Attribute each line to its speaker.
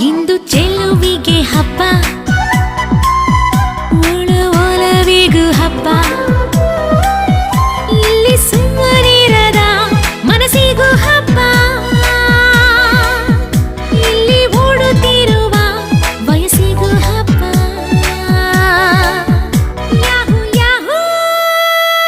Speaker 1: ಇಂದು ಚೆಲುವಿಗೆ ಹಬ್ಬ. ಮುಳು ಒಲವಿಗೂ ಹಬ್ಬ. ಇಲ್ಲಿ ಸುಮ್ಮನಿರದ ಮನಸ್ಸಿಗೂ ಹಬ್ಬ.